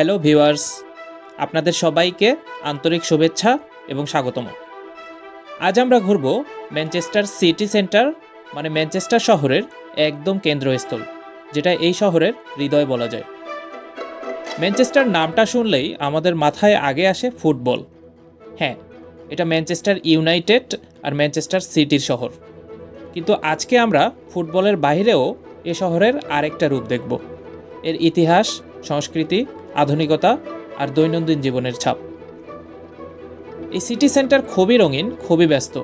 Hello viewers, আপনাদের সবাইকে আন্তরিক শুভেচ্ছা এবং স্বাগতম। আজ আমরা ঘুরব ম্যানচেস্টার সিটি সেন্টার মানে ম্যানচেস্টার শহরের একদম কেন্দ্রস্থল, যেটা এই শহরের হৃদয় বলা যায়। ম্যানচেস্টার নামটা শুনলেই আমাদের মাথায় আগে আসে ফুটবল। হ্যাঁ এটা ম্যানচেস্টার ইউনাইটেড আর ম্যানচেস্টার সিটির শহর। কিন্তু আজকে আমরা ফুটবলের বাইরেও এ শহরের আরেকটা রূপ দেখব। এর ইতিহাস, সংস্কৃতি আধুনিকতা আর দৈনন্দিন জীবনের ছাপ। এই সিটি সেন্টার খুবই রঙিন, খুবই ব্যস্ত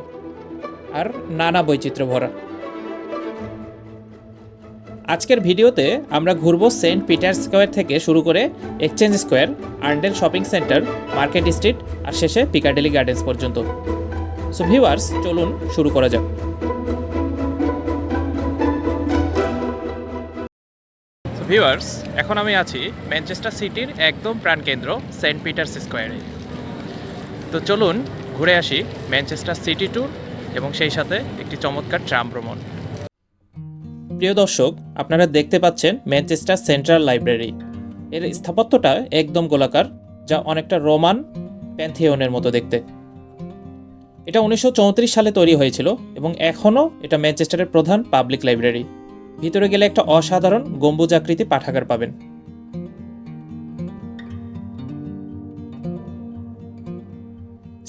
আর নানা বৈচিত্র্য ভরা আজকের ভিডিওতে আমরা ঘুরব সেন্ট পিটার স্কোয়ার থেকে শুরু করে Exchange Square Arndale shopping centre, market street আর শেষে পিকাডেলি গার্ডেন্স পর্যন্ত। সো ভিউয়ার্স, চলুন শুরু করা যাক। ভিউয়ার্স, এখন আমি আছি ম্যানচেস্টার সিটির একদম প্রাণকেন্দ্র সেন্ট পিটার্স স্কোয়ারে। তো চলুন ঘুরে আসি ম্যানচেস্টার সিটি ট্যুর এবং সেই সাথে একটি চমৎকার ট্রাম ভ্রমণ। প্রিয় দর্শক, আপনারা দেখতে পাচ্ছেন ম্যানচেস্টার সেন্ট্রাল লাইব্রেরি। এর স্থাপত্যটা একদম গোলাকার, যা অনেকটা রোমান প্যান্থিয়নের মতো দেখতে। এটা উনিশশো চৌত্রিশ সালে তৈরি হয়েছিল এবং এখনও এটা ম্যানচেস্টারের প্রধান পাবলিক লাইব্রেরি। ভিতরে গেলে একটা অসাধারণ গম্বুজাকৃতি পাঠাগার পাবেন।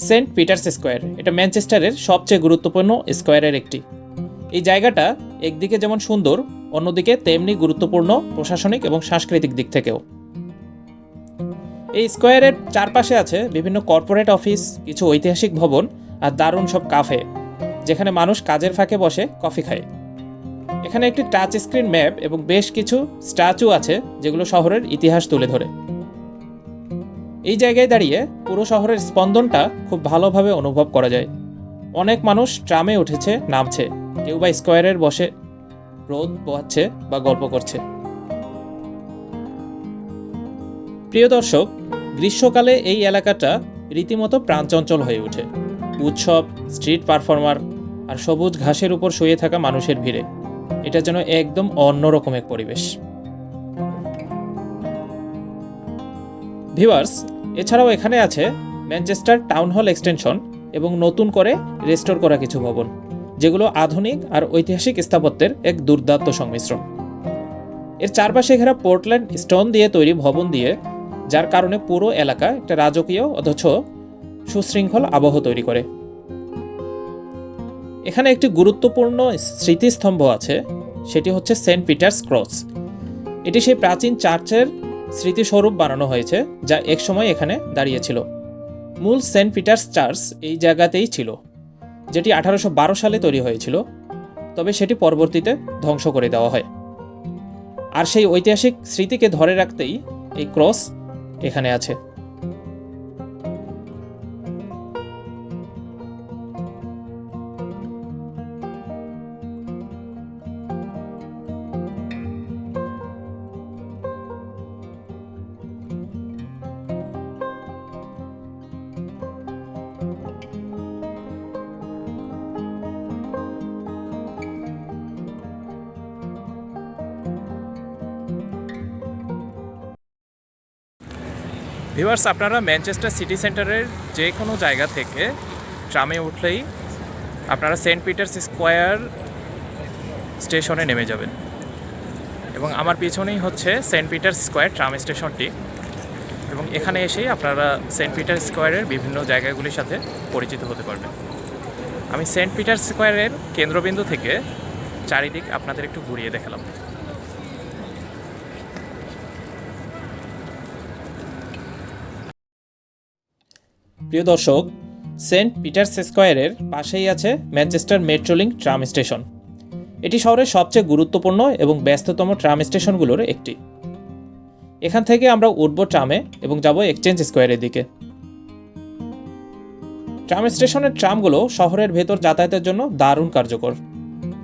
সেন্ট পিটার্স স্কোয়ার, এটা ম্যানচেস্টারের সবচেয়ে গুরুত্বপূর্ণ স্কোয়ারের একটি। এই জায়গাটা একদিকে যেমন সুন্দর, অন্যদিকে তেমনি গুরুত্বপূর্ণ প্রশাসনিক এবং সাংস্কৃতিক দিক থেকেও। এই স্কোয়ারের চারপাশে আছে বিভিন্ন কর্পোরেট অফিস, কিছু ঐতিহাসিক ভবন আর দারুণ সব কাফে, যেখানে মানুষ কাজের ফাঁকে বসে কফি খায়। এখানে একটি টাচ স্ক্রিন ম্যাপ এবং বেশ কিছু স্ট্যাচু আছে যেগুলো শহরের ইতিহাস তুলে ধরে। এই জায়গায় দাঁড়িয়ে পুরো শহরের স্পন্দনটা খুব ভালোভাবে অনুভব করা যায়। অনেক মানুষ ট্রামে উঠেছে, নামছে, কেউ বা স্কোয়ারের বসে রোদ পোহাচ্ছে বা গল্প করছে। প্রিয় দর্শক, গ্রীষ্মকালে এই এলাকাটা রীতিমতো প্রাণচঞ্চল হয়ে ওঠে। উৎসব স্ট্রিট পারফর্মার আর সবুজ ঘাসের উপর শুয়ে থাকা মানুষের ভিড়ে। এটা যেন একদম অন্যরকম এক পরিবেশ। ভিউয়ার্স, এছাড়াও এখানে আছে ম্যানচেস্টার টাউন হল এক্সটেনশন এবং নতুন করে রেস্টোর করা কিছু ভবন, যেগুলো আধুনিক আর ঐতিহাসিক স্থাপত্যের এক দুর্দান্ত সংমিশ্রণ। এর চারপাশে ঘেরা পোর্টল্যান্ড স্টোন দিয়ে তৈরি ভবন দিয়ে, যার কারণে পুরো এলাকা একটা রাজকীয় অথচ সুশৃঙ্খল আবহ তৈরি করে। এখানে একটি গুরুত্বপূর্ণ স্মৃতিস্তম্ভ আছে, সেটি হচ্ছে সেন্ট পিটার্স ক্রস। এটি সেই প্রাচীন চার্চের স্মৃতিস্বরূপ বানানো হয়েছে, যা একসময় এখানে দাঁড়িয়েছিল। মূল সেন্ট পিটার্স চার্চ এই জায়গাতেই ছিল, যেটি আঠারোশো বারো সালে তৈরি হয়েছিল, তবে সেটি পরবর্তীতে ধ্বংস করে দেওয়া হয়। আর সেই ঐতিহাসিক স্মৃতিকে ধরে রাখতেই এই ক্রস এখানে আছে। ভিউয়ার্স, আপনারা ম্যানচেস্টার সিটি সেন্টারের যে কোনো জায়গা থেকে ট্রামে উঠলেই আপনারা সেন্ট পিটার্স স্কোয়ার স্টেশনে নেমে যাবেন। এবং আমার পিছনেই হচ্ছে সেন্ট পিটার স্কোয়ার ট্রাম স্টেশনটি। এবং এখানে এসেই আপনারা সেন্ট পিটার স্কোয়ারের বিভিন্ন জায়গাগুলির সাথে পরিচিত হতে পারবেন। আমি সেন্ট পিটার স্কোয়ারের কেন্দ্রবিন্দু থেকে চারিদিক আপনাদের একটু ঘুরিয়ে দেখালাম। প্রিয় দর্শক, সেন্ট পিটার্স স্কোয়ারের পাশেই আছে ম্যানচেস্টার মেট্রোলিং ট্রাম স্টেশন। এটি শহরের সবচেয়ে গুরুত্বপূর্ণ এবং ব্যস্ততম ট্রাম স্টেশনগুলোর একটি। এখান থেকে আমরা উঠব ট্রামে এবং যাব এক্সচেঞ্জ স্কোয়ারের দিকে। ট্রাম স্টেশনের ট্রামগুলো শহরের ভেতর যাতায়াতের জন্য দারুণ কার্যকর।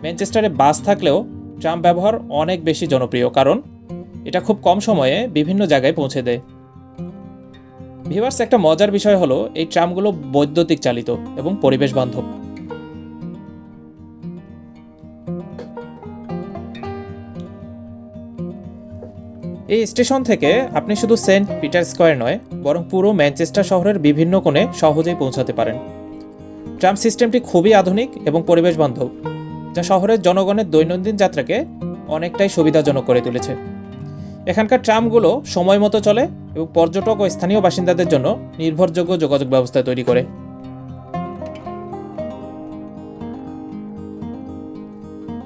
ম্যানচেস্টারে বাস থাকলেও ট্রাম ব্যবহার অনেক বেশি জনপ্রিয়, কারণ এটা খুব কম সময়ে বিভিন্ন জায়গায় পৌঁছে দেয়। ভিভার্স একটা মজার বিষয় হলো, এই ট্রামগুলো বৈদ্যুতিক চালিত এবং পরিবেশ বান্ধব। এই স্টেশন থেকে আপনি শুধু সেন্ট পিটার স্কোয়ার নয়, বরং পুরো ম্যানচেস্টার শহরের বিভিন্ন কোণে সহজেই পৌঁছাতে পারেন। ট্রাম সিস্টেমটি খুবই আধুনিক এবং পরিবেশ বান্ধব, যা শহরের জনগণের দৈনন্দিন যাত্রাকে অনেকটাই সুবিধাজনক করে তুলেছে। এখানকার ট্রামগুলো সময় মতো চলে এবং পর্যটক ও স্থানীয় বাসিন্দাদের জন্য নির্ভরযোগ্য যোগাযোগ ব্যবস্থা তৈরি করে।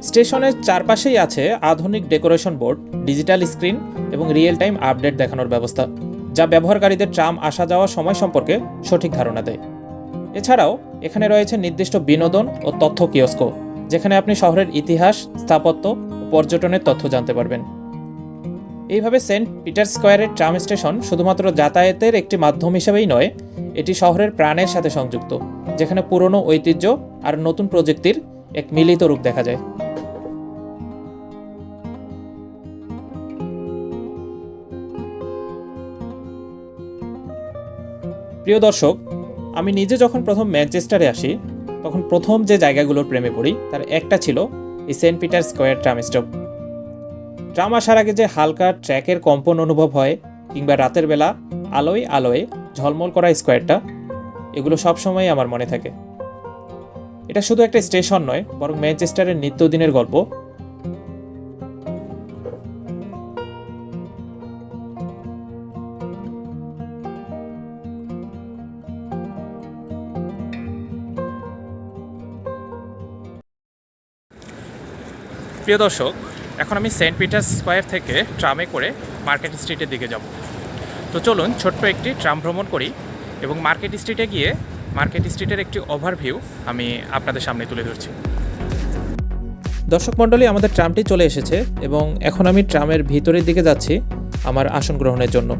স্টেশনের চারপাশেই আছে আধুনিক ডেকোরেশন বোর্ড, ডিজিটাল স্ক্রিন এবং রিয়েল টাইম আপডেট দেখানোর ব্যবস্থা, যা ব্যবহারকারীদের ট্রাম আসা যাওয়ার সময় সম্পর্কে সঠিক ধারণা দেয়। এছাড়াও এখানে রয়েছে নির্দিষ্ট বিনোদন ও তথ্য কিয়স্ক যেখানে আপনি শহরের ইতিহাস, স্থাপত্য ও পর্যটনের তথ্য জানতে পারবেন। এইভাবে সেন্ট পিটার স্কোয়ারের ট্রাম স্টেশন শুধুমাত্র যাতায়াতের একটি মাধ্যম হিসেবেই নয়, এটি শহরের প্রাণের সাথে সংযুক্ত, যেখানে পুরনো ঐতিহ্য আর নতুন প্রযুক্তির এক মিলিত রূপ দেখা যায়। প্রিয় দর্শক, আমি নিজে যখন প্রথম ম্যানচেস্টারে আসি, তখন প্রথম যে জায়গাগুলোর প্রেমে পড়ি, তার একটা ছিল এই Saint Peter Square tram stop tram আসার আগে যে হালকা ট্র্যাকের কম্পন অনুভব হয়, কিংবা রাতের বেলা আলোয় আলোয় ঝলমল করা স্কোয়ারটা এগুলো সবসময় আমার মনে থাকে। এটা শুধু একটা স্টেশন নয়, বরং ম্যানচেস্টারের নিত্যদিনের গল্প। প্রিয় দর্শক এখন আমি সেন্ট পিটার স্কোয়ার থেকে ট্রামে করে মার্কেট স্ট্রিটের দিকে যাব। তো চলুন ছোট্ট একটি ট্রাম ভ্রমণ করি এবং মার্কেট স্ট্রিটে গিয়ে মার্কেট স্ট্রিটের একটি ওভারভিউ আমি আপনাদের সামনে তুলে ধরছি। দর্শক মণ্ডলী, আমাদের ট্রামটি চলে এসেছে এবং এখন আমি ট্রামের ভিতরের দিকে যাচ্ছি আমার আসন গ্রহণের জন্য।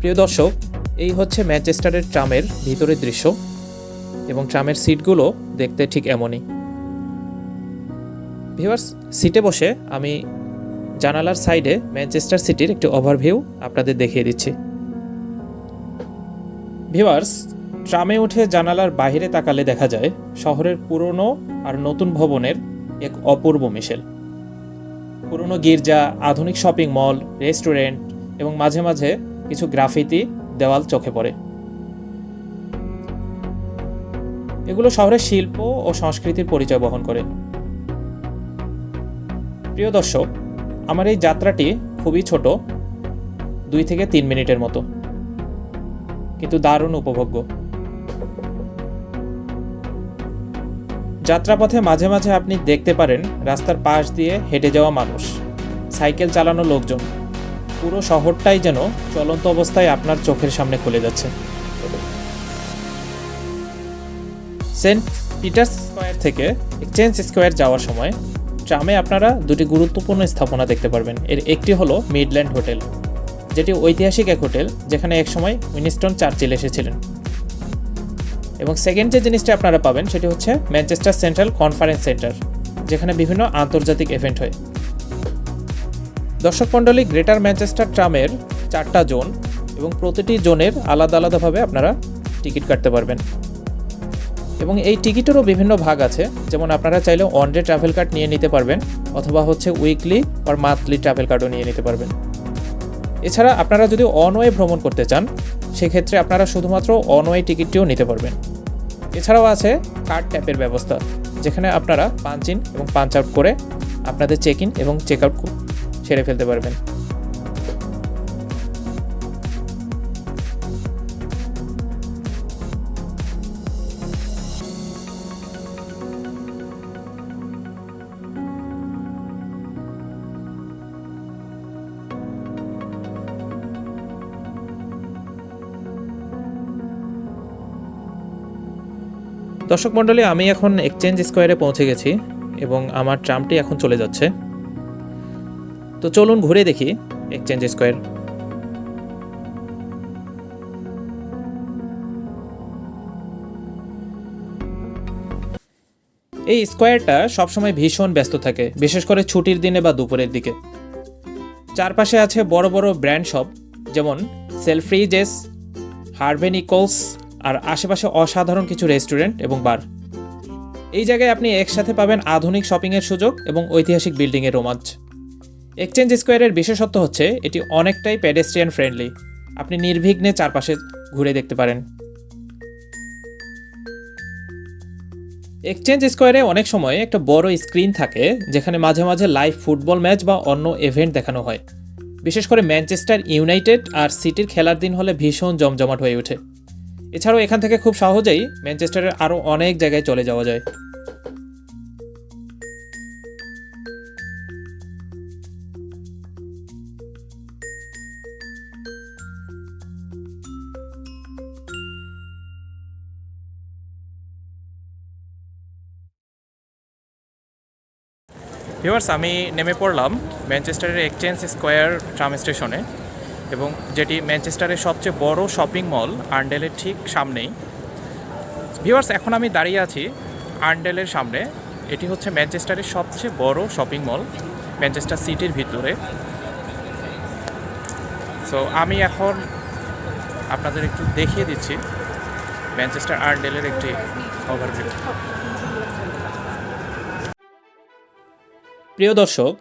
প্রিয় দর্শক, এই হচ্ছে ম্যানচেস্টারের ট্রামের ভিতরের দৃশ্য। এবং ট্রামের সিটগুলো দেখতে ঠিক এমনই। ভিউয়ার্স, সিটে বসে আমি জানালার সাইডে ম্যানচেস্টার সিটির একটি ওভারভিউ আপনাদের দেখিয়ে দিচ্ছি। ভিউয়ার্স, ট্রামে উঠে জানালার বাইরে তাকালে দেখা যায় শহরের পুরনো আর নতুন ভবনের এক অপূর্ব মিশেল। পুরনো গির্জা, আধুনিক শপিং মল, রেস্টুরেন্ট এবং মাঝে মাঝে কিছু গ্রাফিতি দেওয়াল চোখে পড়ে। এগুলো শহরের শিল্প ও সংস্কৃতির পরিচয় বহন করে। প্রিয় দর্শক, আমার এই যাত্রাটি খুবই ছোট, দুই থেকে তিন মিনিটের মতো। কিন্তু দারুণ উপভোগ্য। যাত্রাপথে মাঝে মাঝে আপনি দেখতে পারেন রাস্তার পাশ দিয়ে হেঁটে যাওয়া মানুষ, সাইকেল চালানো লোকজন। পুরো শহরটাই যেন চলন্ত অবস্থায় আপনার চোখের সামনে খুলে যাচ্ছে। সেন্ট পিটার্স স্কোয়ার থেকে এক্সচেঞ্জ স্কোয়ার যাওয়ার সময় ট্রামে আপনারা দুটি গুরুত্বপূর্ণ স্থাপনা দেখতে পারবেন। এর একটি হলো মিডল্যান্ড হোটেল, যেটি ঐতিহাসিক এক হোটেল, যেখানে একসময় উইনিস্টন চার্চিল এসেছিলেন। এবং সেকেন্ড যে জিনিসটি আপনারা পাবেন, সেটি হচ্ছে ম্যানচেস্টার সেন্ট্রাল কনফারেন্স সেন্টার, যেখানে বিভিন্ন আন্তর্জাতিক ইভেন্ট হয়। দর্শক মণ্ডলী, গ্রেটার ম্যানচেস্টার ট্রামের চারটা জোন এবং প্রতিটি জোনের আলাদা আলাদাভাবে আপনারা টিকিট কাটতে পারবেন। এবং এই টিকিটেরও বিভিন্ন ভাগ আছে। যেমন আপনারা চাইলে ওয়ান ডে ট্রাভেল কার্ড নিয়ে নিতে পারবেন, অথবা হচ্ছে উইকলি আর মান্থলি ট্রাভেল কার্ডও নিয়ে নিতে পারবেন। এছাড়া আপনারা যদি অন ওয়ে ভ্রমণ করতে চান, সেক্ষেত্রে আপনারা শুধুমাত্র অন ওয়ে টিকিটটিও নিতে পারবেন। এছাড়াও আছে কার্ড ট্যাপের ব্যবস্থা, যেখানে আপনারা পাঞ্চ ইন এবং পাঞ্চ আউট করে আপনাদের চেক ইন এবং চেক আউট ছেড়ে ফেলতে পারবেন। দর্শক মণ্ডলী, আমি এখন এক্সচেঞ্জ স্কোয়ারে পৌঁছে গেছি এবং আমার ট্রামটি এখন চলে যাচ্ছে। তো চলুন ঘুরে দেখি এক্সচেঞ্জ স্কোয়ার এই স্কোয়ারটা সবসময় ভীষণ ব্যস্ত থাকে, বিশেষ করে ছুটির দিনে বা দুপুরের দিকে। চারপাশে আছে বড় বড় ব্র্যান্ড শপ, যেমন সেলফ্রিজেস হারভেন ইকলস আর আশেপাশে অসাধারণ কিছু রেস্টুরেন্ট এবং বার। এই জায়গায় আপনি একসাথে পাবেন আধুনিক শপিংয়ের সুযোগ এবং ঐতিহাসিক বিল্ডিংয়ের রোমাঞ্চ। এক্সচেঞ্জ স্কোয়ারের বিশেষত্ব হচ্ছে, এটি অনেকটাই প্যাডেস্ট্রিয়ান ফ্রেন্ডলি আপনি নির্বিঘ্নে চারপাশে ঘুরে দেখতে পারেন। এক্সচেঞ্জ স্কোয়ারে অনেক সময় একটা বড় স্ক্রিন থাকে, যেখানে মাঝে মাঝে লাইভ ফুটবল ম্যাচ বা অন্য ইভেন্ট দেখানো হয়। বিশেষ করে ম্যানচেস্টার ইউনাইটেড আর সিটির খেলার দিন হলে ভীষণ জমজমাট হয়ে ওঠে। এছাড়াও এখান থেকে খুব সহজেই ম্যানচেস্টারের আরও অনেক জায়গায় চলে যাওয়া যায়। ভিউয়ার্স আমি নেমে পড়লাম ম্যানচেস্টারের এক্সচেঞ্জ স্কোয়ার ট্রাম স্টেশনে এবং যেটি ম্যানচেস্টারের সবচেয়ে বড় শপিং মল আর্নডেলের ঠিক সামনেই। ভিউয়ার্স, এখন আমি দাঁড়িয়ে আছি আর্নডেলের সামনে। এটি হচ্ছে ম্যানচেস্টারের সবচেয়ে বড় শপিং মল, ম্যানচেস্টার সিটির ভিতরে। সো আমি এখন আপনাদের একটু দেখিয়ে দিচ্ছি ম্যানচেস্টার আর্নডেলের একটি ওভারভিউ প্রিয় দর্শক,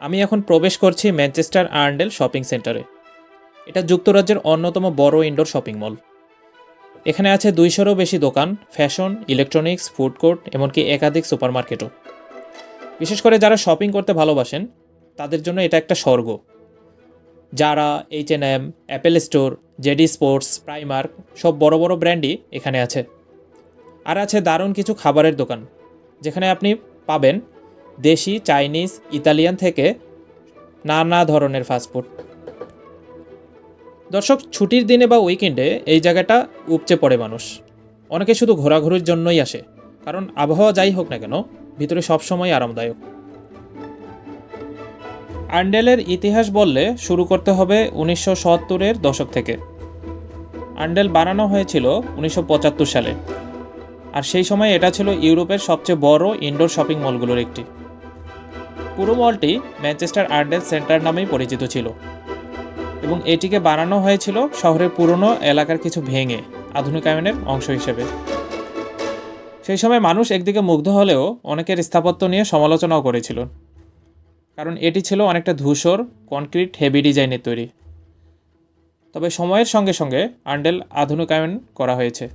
আমি এখন প্রবেশ করছি ম্যানচেস্টার আর্নডেল শপিং সেন্টারে। এটা যুক্তরাজ্যের অন্যতম বড় ইনডোর শপিং মল। এখানে আছে দুইশোরও বেশি দোকান, ফ্যাশন, ইলেকট্রনিক্স, ফুড কোর্ট, এমনকি একাধিক সুপারমার্কেটও। বিশেষ করে যারা শপিং করতে ভালোবাসেন, তাদের জন্য এটা একটা স্বর্গ। যারা H N M Apple store JD Sports Primark সব বড় বড় ব্র্যান্ডই এখানে আছে। আর আছে দারুণ কিছু খাবারের দোকান, যেখানে আপনি পাবেন দেশি, চাইনিজ, ইতালিয়ান থেকে নানা ধরনের ফাস্টফুড দর্শক, ছুটির দিনে বা উইকেন্ডে এই জায়গাটা উপচে পড়ে মানুষ। অনেকে শুধু ঘোরাঘুরির জন্যই আসে, কারণ আবহাওয়া যাই হোক না কেন, ভিতরে সবসময় আরামদায়ক। আন্ডেলের ইতিহাস বললে শুরু করতে হবে উনিশশো সত্তরের দশক থেকে। আন্ডেল বানানো হয়েছিল উনিশশো পঁচাত্তর সালে। আর সেই সময় এটা ছিল ইউরোপের সবচেয়ে বড় ইনডোর শপিং মলগুলোর একটি। পুরো মলটি ম্যানচেস্টার আর্ডেল সেন্টার নামেই পরিচিত ছিল। এবং এটিকে বানানো হয়েছিল শহরের পুরনো এলাকার কিছু ভেঙে আধুনিকায়নের অংশ হিসেবে। সেই সময় মানুষ একদিকে মুগ্ধ হলেও অনেকের স্থাপত্য নিয়ে সমালোচনাও করেছিল। কারণ এটি ছিল অনেকটা ধূসর, কনক্রিট, হেভি ডিজাইনের তৈরি। তবে সময়ের সঙ্গে সঙ্গে আন্ডেল আধুনিকায়ন করা হয়েছে।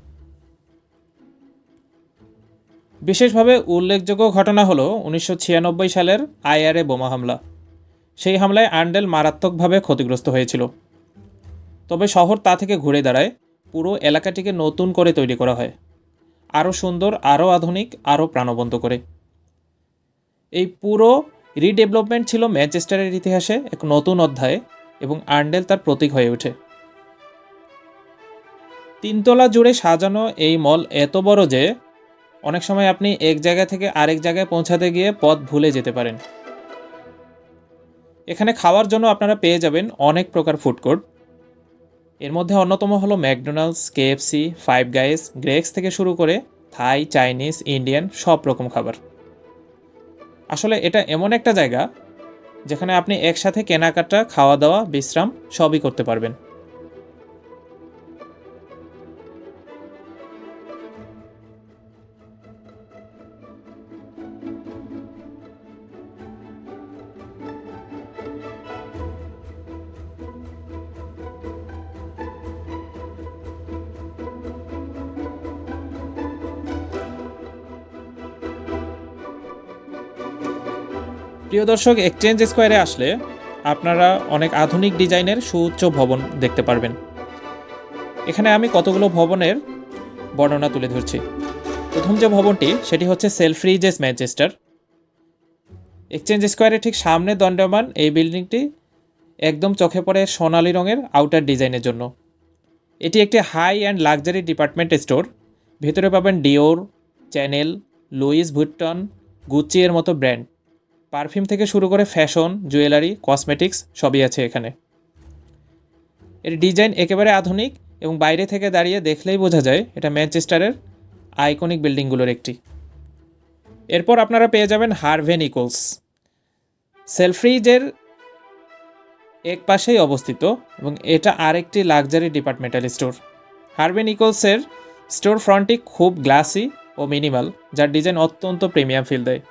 বিশেষভাবে উল্লেখযোগ্য ঘটনা হলো উনিশশো ছিয়ানব্বই সালের আইআরএ বোমা হামলা। সেই হামলায় আন্ডেল মারাত্মকভাবে ক্ষতিগ্রস্ত হয়েছিল। তবে শহর তা থেকে ঘুরে দাঁড়ায়, পুরো এলাকাটিকে নতুন করে তৈরি করা হয়। আরও সুন্দর, আরও আধুনিক, আরও প্রাণবন্ত করে। এই পুরো রিডেভেলপমেন্ট ছিল ম্যানচেস্টারের ইতিহাসে এক নতুন অধ্যায় এবং আর্নডেল তার প্রতীক হয়ে ওঠে। তিনতলা জুড়ে সাজানো এই মল এত বড় যে, অনেক সময় আপনি এক জায়গা থেকে আরেক জায়গায় পৌঁছাতে গিয়ে পথ ভুলে যেতে পারেন। এখানে খাওয়ার জন্য আপনারা পেয়ে যাবেন অনেক প্রকার ফুড কোর্ট এর মধ্যে অন্যতম হলো McDonald's, KFC, five guys Greggs থেকে শুরু করে থাই, চাইনিজ, ইন্ডিয়ান সব রকম খাবার। আসলে এটা এমন একটা জায়গা যেখানে আপনি একসাথে কেনাকাটা, খাওয়া দাওয়া, বিশ্রাম সবই করতে পারবেন। প্রিয় দর্শক এক্সচেঞ্জ স্কোয়ারে আসলে আপনারা অনেক আধুনিক ডিজাইনের সুউচ্চ ভবন দেখতে পারবেন। এখানে আমি কতগুলো ভবনের বর্ণনা তুলে ধরছি। প্রথম যে ভবনটি, সেটি হচ্ছে সেলফ্রিজেস ম্যানচেস্টার এক্সচেঞ্জ স্কোয়ারের ঠিক সামনে দণ্ডমান এই বিল্ডিংটি একদম চোখে পড়ে সোনালি রঙের আউটার ডিজাইনের জন্য। এটি একটি high and luxury department store ভেতরে পাবেন ডিওর চ্যানেল লুইস গুচি এর মতো ব্র্যান্ড পারফিউম থেকে শুরু করে ফ্যাশন, জুয়েলারি, কসমেটিক্স সবই আছে এখানে। এর ডিজাইন একেবারে আধুনিক এবং বাইরে থেকে দাঁড়িয়ে দেখলেই বোঝা যায় এটা ম্যানচেস্টারের আইকনিক বিল্ডিংগুলোর একটি। এরপর আপনারা পেয়ে যাবেন হারভেন ইকোলস সেলফ্রিজের এক পাশেই অবস্থিত এবং এটা আরেকটি লাক্সারি ডিপার্টমেন্টাল স্টোর। হারভেন ইকোলসের স্টোর ফ্রন্টটি খুব গ্লাসি ও মিনিমাল, যার ডিজাইন অত্যন্ত প্রিমিয়াম ফিল দেয়।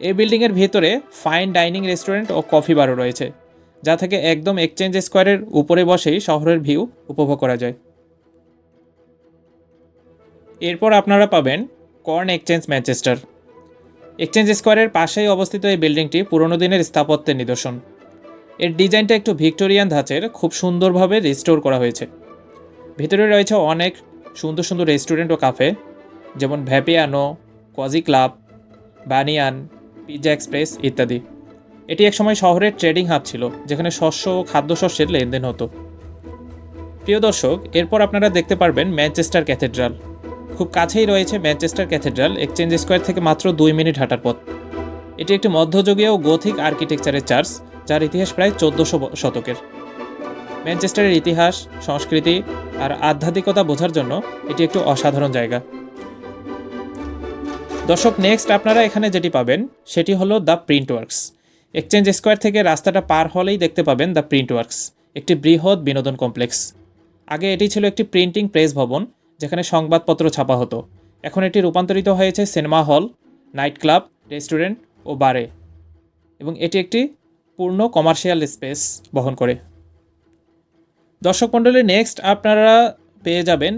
এই বিল্ডিংয়ের ভিতরে ফাইন ডাইনিং রেস্টুরেন্ট ও কফি বারও রয়েছে, যা থেকে একদম এক্সচেঞ্জ স্কোয়ারের উপরে বসেই শহরের ভিউ উপভোগ করা যায়। এরপর আপনারা পাবেন কর্ন এক্সচেঞ্জ ম্যানচেস্টার। এক্সচেঞ্জ স্কোয়ারের পাশেই অবস্থিত এই বিল্ডিংটি পুরনো দিনের স্থাপত্যের নিদর্শন। এর ডিজাইনটা একটু ভিক্টোরিয়ান ধাঁচের, খুব সুন্দরভাবে রিস্টোর করা হয়েছে। ভিতরে রয়েছে অনেক সুন্দর সুন্দর রেস্টুরেন্ট ও কাফে যেমন Vapiano Cosy Club, Banyan Pizza Express ইত্যাদি। এটি একসময় শহরের ট্রেডিং হাব ছিল, যেখানে শস্য ও খাদ্যশস্যের লেনদেন হতো। প্রিয় দর্শক, এরপর আপনারা দেখতে পারবেন ম্যানচেস্টার ক্যাথেড্রাল। খুব কাছেই রয়েছে ম্যানচেস্টার ক্যাথেড্রাল, এক্সচেঞ্জ স্কোয়ার থেকে মাত্র দুই মিনিট হাঁটার পথ। এটি একটি মধ্যযুগীয় ও গোথিক আর্কিটেকচারের চার্চ, যার ইতিহাস প্রায় চোদ্দোশো শতকের। ম্যানচেস্টারের ইতিহাস, সংস্কৃতি আর আধ্যাত্মিকতা বোঝার জন্য এটি একটি অসাধারণ জায়গা। দর্শক নেক্সট আপনারা এখানে যেটি পাবেন, সেটি হলো the print works Exchange Square থেকে রাস্তাটা পার হলেই দেখতে পাবেন দ্য প্রিন্ট ওয়ার্কস একটি বৃহৎ বিনোদন কমপ্লেক্স আগে এটি ছিল একটি প্রিন্টিং প্রেস ভবন, যেখানে সংবাদপত্র ছাপা হতো। এখন এটি রূপান্তরিত হয়েছে cinema hall night club restaurant ও বারে এবং এটি একটি পূর্ণ কমার্শিয়াল স্পেস বহন করে। দর্শক মণ্ডলী নেক্সট আপনারা পেয়ে যাবেন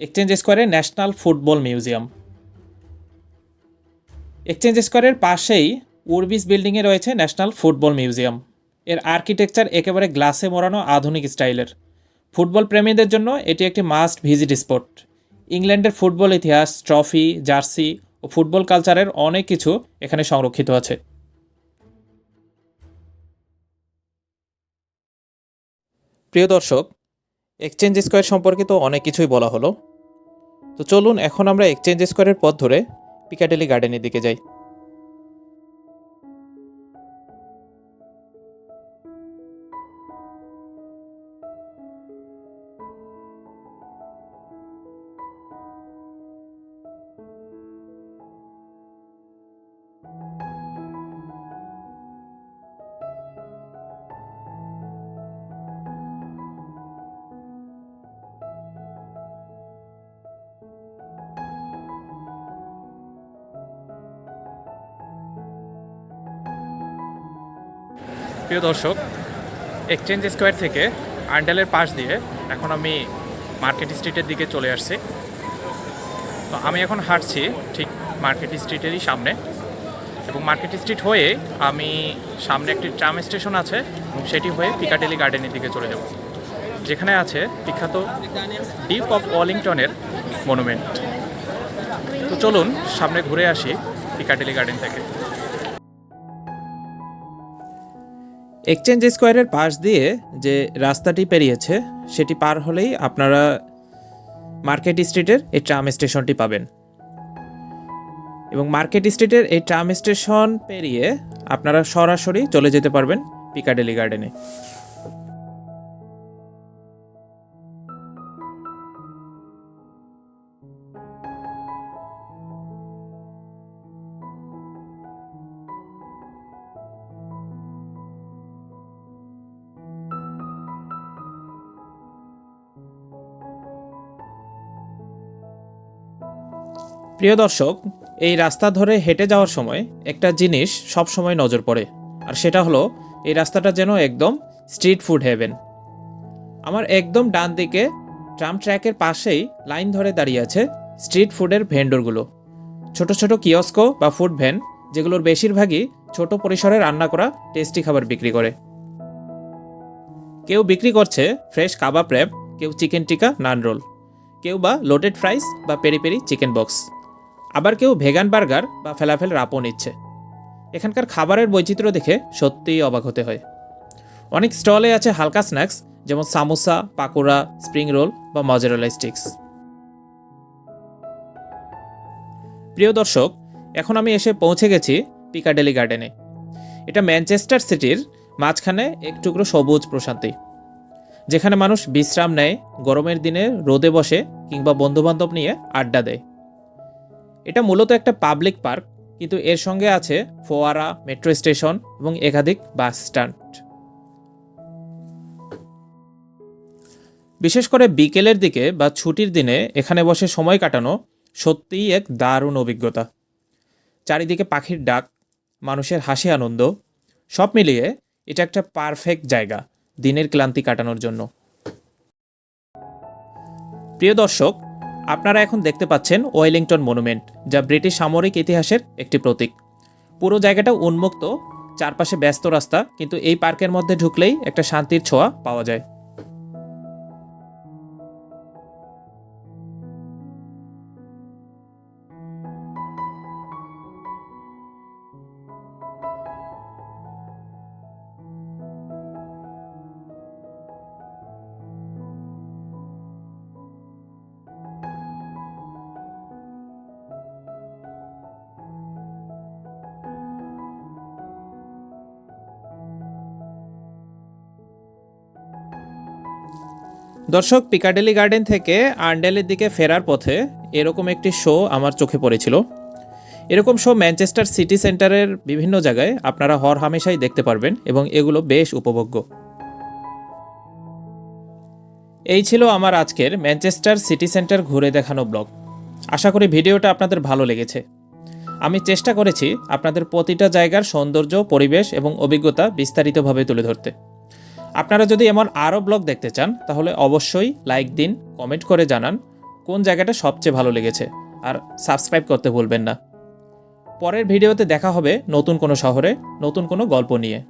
এক্সচেঞ্জ স্কোয়ারে ন্যাশনাল ফুটবল মিউজিয়াম এক্সচেঞ্জ স্কোয়ারের পাশেই উর্বিস বিল্ডিংয়ে রয়েছে ন্যাশনাল ফুটবল মিউজিয়াম। এর আর্কিটেকচার একেবারে গ্লাসে মোড়ানো আধুনিক স্টাইলের। ফুটবল প্রেমীদের জন্য এটি একটি মাস্ট ভিজিট স্পট। ইংল্যান্ডের ফুটবল ইতিহাস, ট্রফি, জার্সি ও ফুটবল কালচারের অনেক কিছু এখানে সংরক্ষিত আছে। প্রিয় দর্শক, এক্সচেঞ্জ স্কোয়ার সম্পর্কে তো অনেক কিছুই বলা হলো। তো চলুন এখন আমরা এক্সচেঞ্জ স্কোয়ারের পথ ধরে পিকাডেলি গার্ডেনের দিকে যাই। প্রিয় দর্শক এক্সচেঞ্জ স্কোয়ার থেকে আন্ডালের পাশ দিয়ে এখন আমি মার্কেট স্ট্রিটের দিকে চলে আসছি। তো আমি এখন হাঁটছি ঠিক মার্কেট স্ট্রিটেরই সামনে এবং মার্কেট স্ট্রিট হয়ে আমি সামনে একটি ট্রাম স্টেশন আছে এবং সেটি হয়ে পিকাডেলি গার্ডেনের দিকে চলে যাব, যেখানে আছে বিখ্যাত ডিপ অফ ওয়ালিংটনের মনুমেন্ট তো চলুন সামনে ঘুরে আসি পিকাডেলি গার্ডেন থেকে। এক্সচেঞ্জ স্কোয়ারের পাশ দিয়ে যে রাস্তাটি পেরিয়েছে, সেটি পার হলেই আপনারা মার্কেট স্ট্রিটের এই ট্রাম স্টেশনটি পাবেন। এবং মার্কেট স্ট্রিটের এই ট্রাম স্টেশন পেরিয়ে আপনারা সরাসরি চলে যেতে পারবেন পিকাডেলি গার্ডেনে প্রিয় দর্শক, এই রাস্তা ধরে হেঁটে যাওয়ার সময় একটা জিনিস সব সময় নজর পড়ে, আর সেটা হলো এই রাস্তাটা যেন একদম স্ট্রিট ফুড হেভেন। আমার একদম ডান দিকে ট্রাম ট্র্যাকের পাশেই লাইন ধরে দাঁড়িয়ে আছে স্ট্রিট ফুডের ভেন্ডরগুলো। ছোট ছোট কিয়স্কো বা ফুড ভ্যান, যেগুলোর বেশিরভাগই ছোট পরিসরে রান্না করা টেস্টি খাবার বিক্রি করে। কেউ বিক্রি করছে ফ্রেশ কাবাব র্যাপ কেউ চিকেন টিকা নান রোল, কেউ বা লোডেড ফ্রাইস বা পেরি পেরি চিকেন বক্স। আবার কেউ ভেগান বার্গার বা ফেলাফেল রাপও নিচ্ছে। এখানকার খাবারের বৈচিত্র্য দেখে সত্যিই অবাক হতে হয়। অনেক স্টলে আছে হালকা স্ন্যাক্স, যেমন সামোসা, পাকোড়া, স্প্রিং রোল বা মজারেলা স্টিক্স। প্রিয় দর্শক, এখন আমি এসে পৌঁছে গেছি পিকাডেলি গার্ডেনে। এটা ম্যানচেস্টার সিটির মাঝখানে এক টুকরো সবুজ প্রশান্তি, যেখানে মানুষ বিশ্রাম নেয়, গরমের দিনে রোদে বসে কিংবা বন্ধুবান্ধব নিয়ে আড্ডা দেয়। এটা মূলত একটা পাবলিক পার্ক কিন্তু এর সঙ্গে আছে ফোয়ারা মেট্রো স্টেশন এবং একাধিক বাস স্ট্যান্ড বিশেষ করে বিকেলের দিকে বা ছুটির দিনে এখানে বসে সময় কাটানো সত্যিই এক দারুণ অভিজ্ঞতা। চারিদিকে পাখির ডাক, মানুষের হাসি আনন্দ, সব মিলিয়ে এটা একটা পারফেক্ট জায়গা দিনের ক্লান্তি কাটানোর জন্য। প্রিয় দর্শক আপনারা এখন দেখতে পাচ্ছেন ওয়েলিংটন মনুমেন্ট, যা ব্রিটিশ সামরিক ইতিহাসের একটি প্রতীক। পুরো জায়গাটা উন্মুক্ত, চারপাশে ব্যস্ত রাস্তা, কিন্তু এই পার্কের মধ্যে ঢুকলেই একটা শান্তির ছোঁয়া পাওয়া যায়। দর্শক, পিকাডেলি গার্ডেন থেকে আর্ন্ডেলের দিকে ফেরার পথে এরকম একটি শো আমার চোখে পড়েছিল। এরকম শো ম্যানচেস্টার সিটি সেন্টারের বিভিন্ন জায়গায় আপনারা হর হামেশাই দেখতে পারবেন এবং এগুলো বেশ উপভোগ্য। এই ছিল আমার আজকের ম্যানচেস্টার সিটি সেন্টার ঘুরে দেখানো ব্লগ। আশা করি ভিডিওটা আপনাদের ভালো লেগেছে। আমি চেষ্টা করেছি আপনাদের প্রতিটা জায়গার সৌন্দর্য, পরিবেশ এবং অভিজ্ঞতা বিস্তারিতভাবে তুলে ধরতে। আপনারা যদি এমন আরও ব্লগ দেখতে চান, তাহলে অবশ্যই লাইক দিন, কমেন্ট করে জানান কোন জায়গাটা সবচেয়ে ভালো লেগেছে, আর সাবস্ক্রাইব করতে ভুলবেন না। পরের ভিডিওতে দেখা হবে নতুন কোনো শহরে, নতুন কোনো গল্প নিয়ে।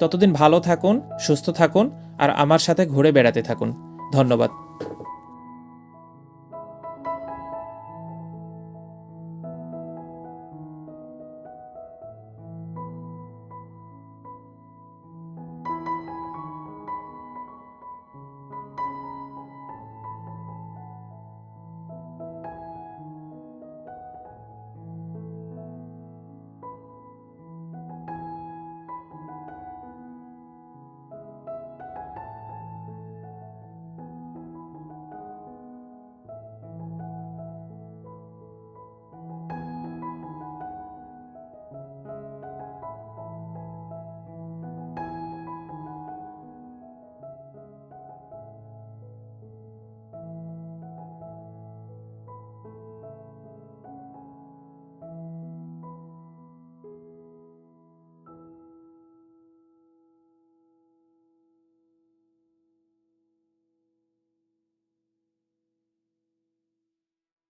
ততদিন ভালো থাকুন, সুস্থ থাকুন, আর আমার সাথে ঘুরে বেড়াতে থাকুন। ধন্যবাদ।